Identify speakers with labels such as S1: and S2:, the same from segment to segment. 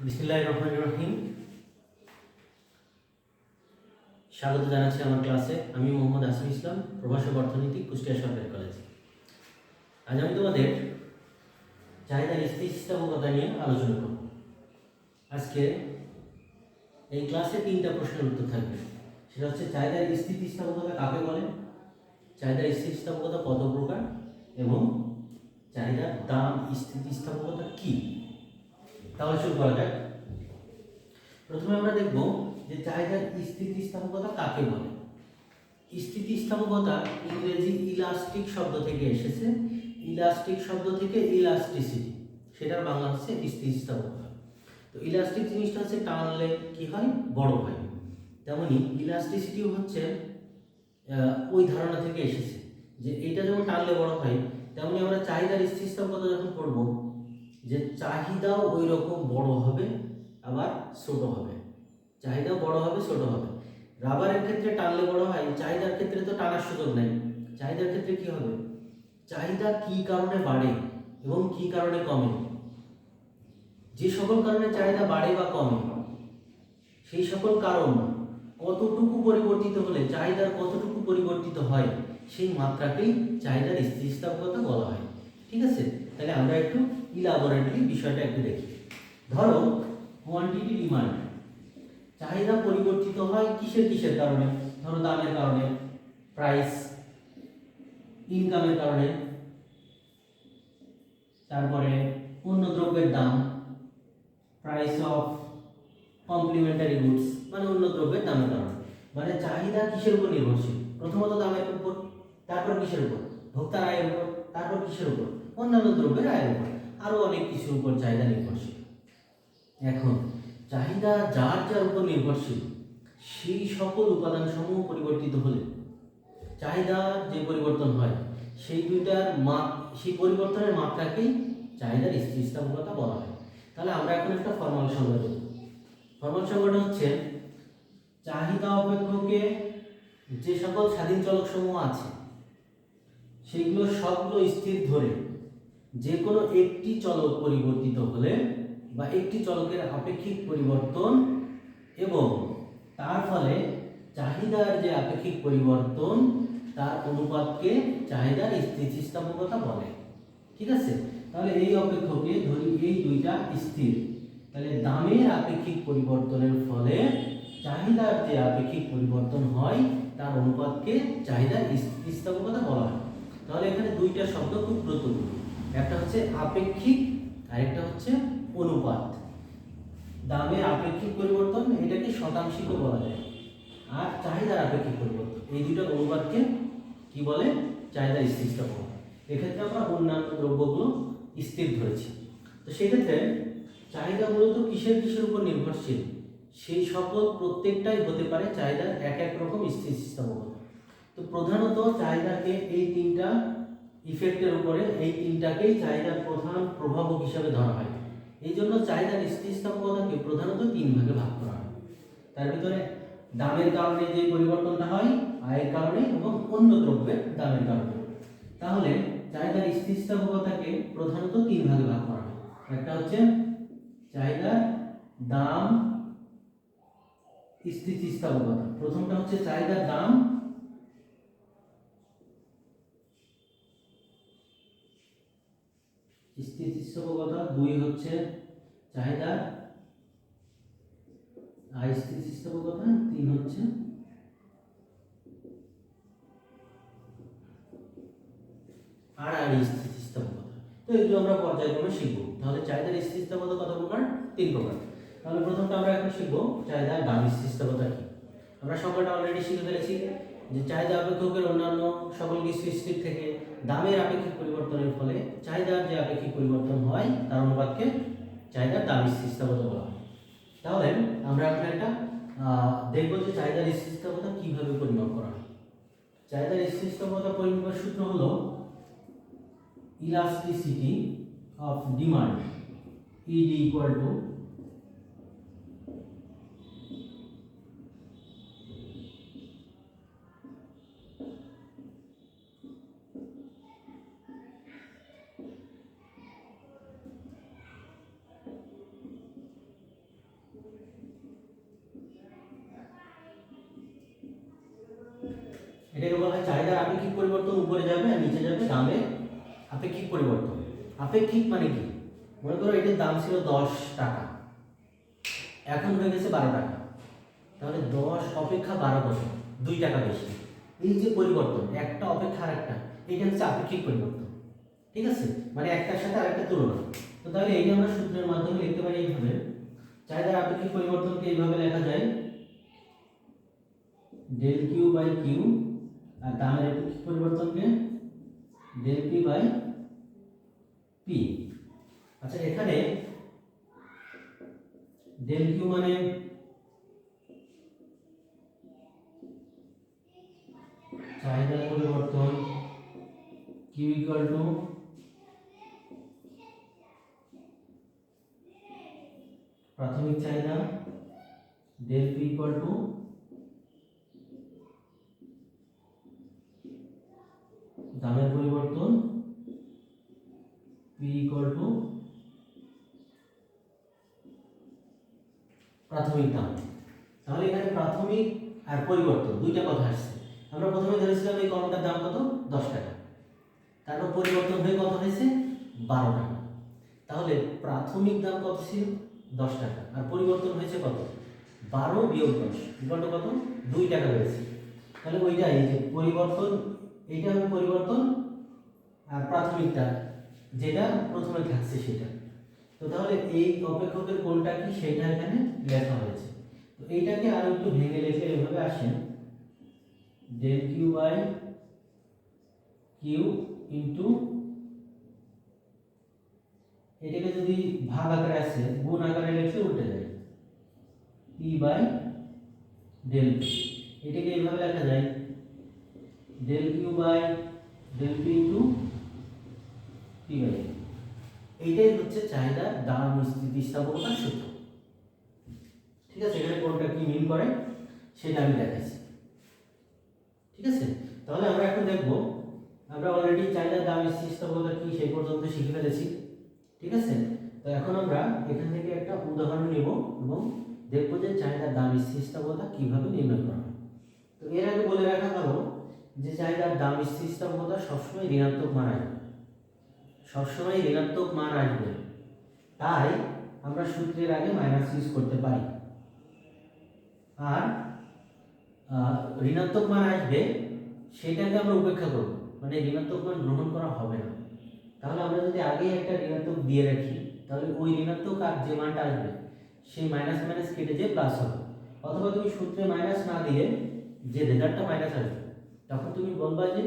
S1: বিসমিল্লাহির রহমানির রহিম। স্বাগত জানাচ্ছি আমার ক্লাসে। আমি মোহাম্মদ আসিফ ইসলাম, প্রভাষক অর্থনীতি, কুষ্টিয়া সরকারি কলেজ। আজ আমি তোমাদের চাহিদা স্থিতিস্থাপকতা নিয়ে আলোচনা করব। আজকে এই ক্লাসে তিনটা প্রশ্নের উত্তর থাকবে। সেটা হচ্ছে চাহিদার স্থিতিস্থাপকতা কাকে বলে? চাহিদার স্থিতিস্থাপকতা কত প্রকার? এবং চাহিদার দাম স্থিতিস্থাপকতা কী? তাহলে শুরু করা যাক। প্রথমে আমরা দেখব যে চাহিদার স্থিতিস্থাপকতা কাকে বলে। স্থিতিস্থাপকতা ইংরেজি ইলাস্টিক শব্দ থেকে এসেছে। ইলাস্টিক শব্দ থেকে ইলাস্টিসিটি, সেটার বাংলা হচ্ছে স্থিতিস্থাপকতা। তো ইলাস্টিক জিনিসটা হচ্ছে টানলে কি হয়? বড় হয়। তেমনি ইলাস্টিসিটিও হচ্ছে ওই ধারণা থেকে এসেছে যে এটা যেমন টানলে বড় হয়, তেমনি আমরা চাহিদার স্থিতিস্থাপকতা যখন পড়ব যে চাহিদাও ওই রকম বড় হবে, আবার ছোট হবে। চাহিদাও বড় হবে, ছোট হবে। রাবারের ক্ষেত্রে টানলে বড় হয়, চাহিদার ক্ষেত্রে তো টানার সুযোগ নেই। চাহিদার ক্ষেত্রে কি হবে? চাহিদা কি কারণে বাড়ে এবং কি কারণে কমে? যে সকল কারণে চাহিদা বাড়ে বা কমে, সেই সকল কারণ কতটুকু পরিবর্তিত হলে, চাহিদার কতটুকু পরিবর্তিত হয়, সেই মাত্রাকেই চাহিদার স্থিতিস্থাপকতা বলা হয়। ঠিক আছে? তাহলে আমরা একটু ইলাবোরেটলি বিষয়টা একটু দেখি। ধরো কোয়ান্টিটি ডিমান্ড চাহিদা পরিবর্তিত হয় কিসের কিসের কারণে? ধরো, দামের কারণে প্রাইস ইনকামের কারণে। তারপরে, অন্য দ্রব্যের দাম। প্রাইস অফ কমপ্লিমেন্টারি গুডস মানে অন্য দ্রব্যের দামের কারণে। মানে চাহিদা কিসের উপর নির্ভরশীল? প্রথমত দামের উপর, তারপর কিসের উপর? ভোক্তার আয়ের উপর, তারপর কিসের উপর? অন্যান্য দ্রব্যের আয়ের উপর। আরও অনেক কিছুর উপর চাহিদা নির্ভরশীল। এখন, চাহিদা যার যার উপর নির্ভরশীল, সেই সকল উপাদান সমূহ পরিবর্তিত হলে চাহিদার যে পরিবর্তন হয়, সেই দুইটার মাপ সেই পরিবর্তনের মাত্রাকেই চাহিদার স্থিতিস্থাপকতা বলা হয়। তাহলে আমরা এখন একটা ফর্মাল সংজ্ঞা দেব। ফর্মাল সংজ্ঞাটা হচ্ছে, চাহিদা অপেক্ষকে যে সকল স্বাধীন চলক সমূহ আছে সেইগুলো সবগুলো স্থির ধরে যে কোনো একটি চলক পরিবর্তিত হলে বা একটি চলকের আপেক্ষিক পরিবর্তন এবং তার ফলে চাহিদার যে আপেক্ষিক পরিবর্তন, তার অনুপাতকে চাহিদার স্থিতিস্থাপকতা বলে। ঠিক আছে? তাহলে এই অপেক্ষকে ধরি এই দুইটা স্থির। তাহলে দামের আপেক্ষিক পরিবর্তনের ফলে চাহিদার যে আপেক্ষিক পরিবর্তন হয়, তার অনুপাতকে চাহিদার স্থিতিস্থাপকতা বলা হয়। তাহলে এখানে দুইটা শব্দ খুব গুরুত্বপূর্ণ। একটা হচ্ছে আপেক্ষিক, আর একটা হচ্ছে অনুপাত। দামের আপেক্ষিক পরিবর্তন, এটাকে শতাংশিকও বলা যায়। আর চাহিদার আপেক্ষিক পরিবর্তন, এই দুইটার অনুপাতকে কি বলে? চাহিদা স্থিতিস্থাপকতা এক্ষেত্রে আমরা অন্যান্য দ্রব্যগুলো স্থির ধরেছি। তো সেক্ষেত্রে চাহিদা মূলত কিসের কিসের উপর নির্ভরশীল? সেই সকল প্রত্যেকটাই হতে পারে চাহিদার এক এক রকম স্থিতিস্থাপকতা তো প্রধানত চাহিদাকে এই তিনটা ইফেক্টের উপরে এই তিনটাকেই চাহিদার প্রধান প্রভাবক হিসাবে ধরা হয়। এই জন্য চাহিদার স্থিতিস্থাপকতাকে প্রধানত তিন ভাগে ভাগ করা হয়। তার ভিতরে দামের কারণে যে পরিবর্তনটা হয়, আয়ের কারণে এবং অন্য দ্রব্যের দামের কারণে। তাহলে চাহিদার স্থিতিস্থাপকতাকে প্রধানত তিন ভাগে ভাগ করা হয়। একটা হচ্ছে চাহিদার দাম স্থিতিস্থাপকতা। প্রথমটা হচ্ছে চাহিদার দাম স্থিতিস্থাপকতা দুই হচ্ছে চাহিদা, আর স্থিতিস্থাপকতা তিন হচ্ছে আর আর স্থিতিস্থাপকতা। তো এগুলো আমরা পর্যায়ক্রমে শিখব। তাহলে চাহিদার স্থিতিস্থাপকতা কত প্রকার তিন প্রকার। তাহলে প্রথমটা আমরা এখন শিখব চাহিদার দাম স্থিতিস্থাপকতা কি। আমরা সংখ্যাটা অলরেডি শিখে ফেলেছি যে চাহিদা অপেক্ষকের অন্যান্য সকল কিছু স্থির থেকে দামের আপেক্ষিক পরিবর্তনের ফলে চাহিদার যে আপেক্ষিক পরিবর্তন হয়, তার অনুপাতকে চাহিদার দাম স্থিতিস্থাপকতা বলা হয়। তাহলে আমরা এখন একটা দেখব যে চাহিদার স্থিতিস্থাপকতা কীভাবে পরিমাপ করা হয়। চাহিদার স্থিতিস্থাপকতা পরিমাপের সূত্র হলো elasticity of demand, ed equal to পরিবর্তন উপরে যাবে আর নিচে যাবে দামের আপেক্ষিক পরিবর্তন? আপেক্ষিক মানে কি? মনে করো এটার দাম ছিল দশ টাকা। এখন হয়ে গেছে বারো টাকা। তাহলে দশ অপেক্ষা বারো কত? দুই টাকা বেশি। এই যে পরিবর্তন, একটা অপেক্ষা আর একটা, এটা হচ্ছে আপেক্ষিক পরিবর্তন। ঠিক আছে? মানে একটার সাথে আরেকটা তুলনা। তো তাহলে এই আমরা সূত্রের মাধ্যমে লিখতে পারি এইভাবে, চাহিদার আপেক্ষিক পরিবর্তনকে এইভাবে লেখা যায়। ডেল কিউ বাই কিউ আর দামের আপেক্ষিক পরিবর্তনকে ডেল পি বাই পি আচ্ছা এখানে ডেল কিউ মানে? চাহিদার পরিবর্তন। কিউ ইকুয়াল টু প্রাথমিক চাহিদা। ডেল পি ইকুয়াল টু দামের পরিবর্তন পি ইকুয়াল টু প্রাথমিক দাম। তাহলে এখানে প্রাথমিক আর পরিবর্তন, দুইটা কথা আসছে। আমরা প্রথমে ধরেছিলাম এই কলমটার দাম কত? দশ টাকা। তারপর পরিবর্তন হয়ে কত হয়েছে? বারো টাকা। তাহলে প্রাথমিক দাম কত ছিল? দশ টাকা। আর পরিবর্তন হয়েছে কত? বারো বিয়োগ দশ। কত? দুই টাকা হয়েছে। তাহলে ওইটা এই যে পরিবর্তন এইটা হবে পরিবর্তন আর প্রাথমিকটা, যেটা প্রথমে থাকছে সেটা। তো তাহলে এই অপেক্ষকের কোনটা কি? সেটা এখানে লেখা হয়েছে। তো এইটাকে আরও একটু ভেঙে লিখে এভাবে আসেন। Del Q by Q into এটাকে যদি ভাগ আকারে আসে, গুণ আকারে লিখলে উল্টে যায়। পি বাই ডেল এটাকে এইভাবে লেখা যায়। Del Q by del P into P by এইটাই হচ্ছে চাহিদার দাম স্থিতিস্থাপকতার সূত্র। ঠিক আছে? এখানে কোনটা কি মিন করে? সেটা আমি দেখাচ্ছি। ঠিক আছে? তাহলে আমরা এখন দেখব, আমরা অলরেডি চাহিদা দাম স্থিতিস্থাপকতা কি সেই পর্যন্ত শিখে ফেলেছি। ঠিক আছে? তো এখন আমরা এখান থেকে একটা উদাহরণ নেব এবং দেখব যে চাহিদা দাম স্থিতিস্থাপকতা কীভাবে নির্ণয় করা হয়। তো এর আগে বলে যে চাহিদার দাম স্থিতিস্থাপকতা সবসময় ঋণাত্মক মান আসবে। সবসময় ঋণাত্মক মান আসবে। তাই আমরা সূত্রের আগে মাইনাস ইউজ করতে পারি। আর ঋণাত্মক মান আসবে, সেটাকে আমরা উপেক্ষা করব। মানে ঋণাত্মক মান গ্রহণ করা হবে না। তাহলে আমরা যদি আগে একটা ঋণাত্মক দিয়ে রাখি, তাহলে ওই ঋণাত্মক আর যে মানটা আসবে সেই মাইনাস মাইনাস কেটে যে প্লাস হবে। অথবা তুমি সূত্রে মাইনাস না দিয়ে যে রেজাল্টটা মাইনাস আসবে তখন তুমি বলবা যে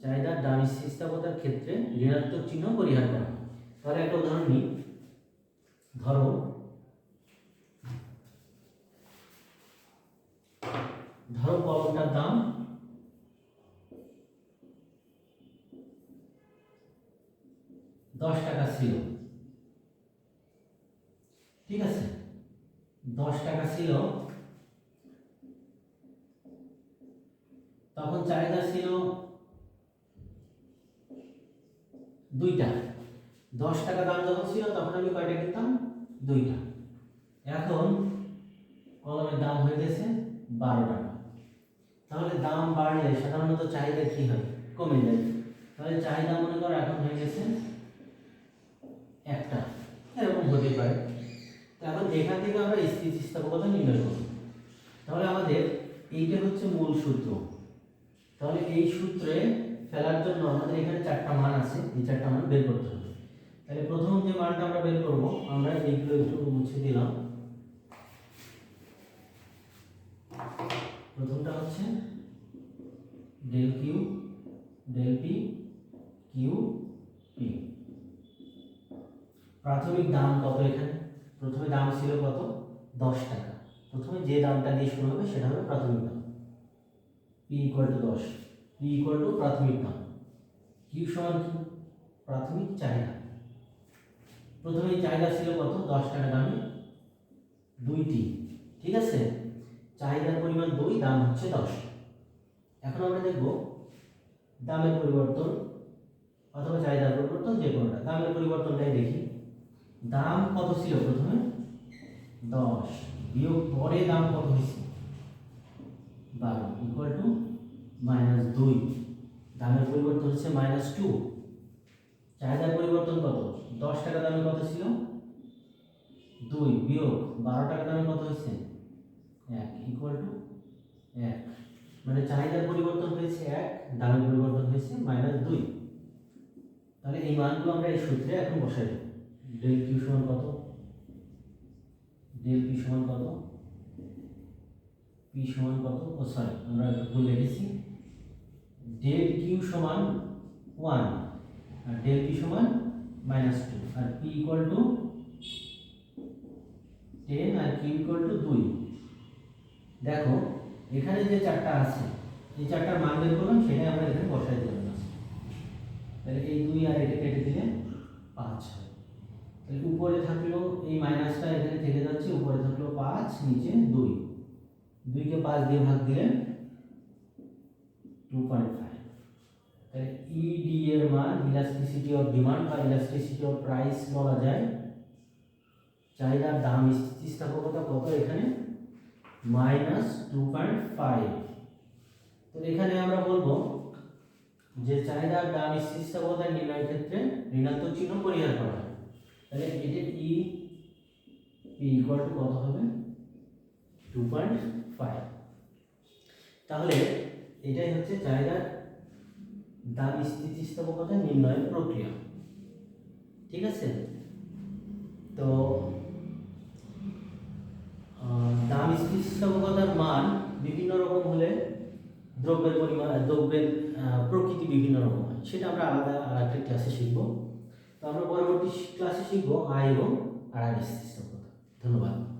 S1: চাহিদার দাম স্থিতিস্থাপকতার ক্ষেত্রে ঋণাত্মক চিহ্ন পরিহার করা। তাহলে একটা উদাহরণ নিই। ধরো ধরো কলমটার দাম দশ টাকা ছিল ঠিক আছে দশ টাকা ছিল তখন চাহিদা ছিল দুইটা দশ টাকা দাম যখন ছিল, তখন আমি কয়টা কিনতাম? দুইটা। এখন কলমের দাম হয়ে গেছে বারো টাকা। তাহলে দাম বাড়লে সাধারণত চাহিদা কি হয়? কমে যায়। তাহলে চাহিদা মনে করো এখন হয়ে গেছে একটা। এরকম হতে পারে। এখন এখান থেকে আমরা স্থিতিস্থাপকতা নির্ণয় করব। তাহলে আমাদের এইটা হচ্ছে মূল সূত্র। তাহলে এই সূত্রে ফেলার জন্য আমাদের এখানে চারটা মান আছে। এই চারটা মান বের করতে হবে। তাহলে প্রথম যে মানটা আমরা বের করব, আমরা এইগুলো একটু মুছে দিলাম। প্রথমটা হচ্ছে del Q del P Q P প্রাথমিক দাম কত এখানে? প্রথমে দাম ছিল কত? দশ টাকা। প্রথমে যে দামটা দিয়ে শুরু হবে সেটা হবে প্রাথমিক দাম। পি ইকুয়াল টু দশ। পি ইকুয়াল টু প্রাথমিক দাম। কিউ সমান কি প্রাথমিক চাহিদা। প্রথমে চাহিদা ছিল কত? দশ টাকা দামে দুইটি। ঠিক আছে? চাহিদার পরিমাণ দুই, দাম হচ্ছে দশ। এখন আমরা দেখব দামের পরিবর্তন অথবা চাহিদার পরিবর্তন যে কোনোটা। দামের পরিবর্তনটাই দেখি। দাম কত ছিল প্রথমে? দশ। বিয়োগ পরে দাম কত হয়েছে? বারো। ইকুয়াল টু মাইনাস দুই। দামের পরিবর্তন হচ্ছে মাইনাস টু চাহিদার পরিবর্তন কত? দশ টাকা দামে কত ছিল? দুই বিয়োগ বারো টাকা দামে কত হয়েছে? এক ইকুয়াল টু এক। মানে চাহিদার পরিবর্তন হয়েছে এক, দামের পরিবর্তন হয়েছে মাইনাস দুই। তাহলে এই মানগুলো আমরা এই সূত্রে এখন বসাই দেব। ডেল কিউ সমান কত? ডেল পি সমান কত? পি সমান কত? ও সরি আমরা ভুল লিখেছি ডেল কিউ সমান ওয়ান আর ডেল পি সমান মাইনাস টু আর পি ইকুয়াল টু টেন আর কিউ ইকুয়াল টু দুই। দেখো, এখানে যে চারটা আছে, এই চারটার মান বের করলাম, সেটাই আমরা এখানে বসাই দিলাম তাহলে এই দুই আর এটা কেটে দিলে পাঁচ তাহলে উপরে থাকল এই মাইনাসটা এখানে থেকে যাচ্ছে, উপরে থাকল পাঁচ, নিচে দুই। দুইকে পাঁচ দিয়ে ভাগ দিলে টু পয়েন্ট ফাইভ তাহলে ইডি এর মান ইলাস্টিসিটি অফ ডিমান্ড বা ইলাস্টিসিটি অফ প্রাইস বলা যায়। চাহিদার দাম স্থিতিস্থাপকতা কত এখানে? মাইনাস টু পয়েন্ট ফাইভ তো এখানে আমরা বলব যে চাহিদার দাম স্থিতিস্থাপকতা নির্ণয়ের ক্ষেত্রে ঋণাত্মক চিহ্ন পরিহার করা হয়। তাহলে এটা ই পি ইকুয়াল টু কত হবে? টু পয়েন্ট ফাইভ তাহলে এটাই হচ্ছে চাহিদার দাম স্থিতিস্থাপকতা নির্ণয়ের প্রক্রিয়া। ঠিক আছে? তো দাম স্থিতিস্থাপকতার মান বিভিন্ন রকম হলে দ্রব্যের পরিমাণ, দ্রব্যের প্রকৃতি বিভিন্ন রকম হয়। সেটা আমরা আলাদা আর একটা ক্লাসে শিখব। তো আমরা পরবর্তী ক্লাসে শিখব আয় এবং আড়াই স্থিতিস্থাপকতা। ধন্যবাদ।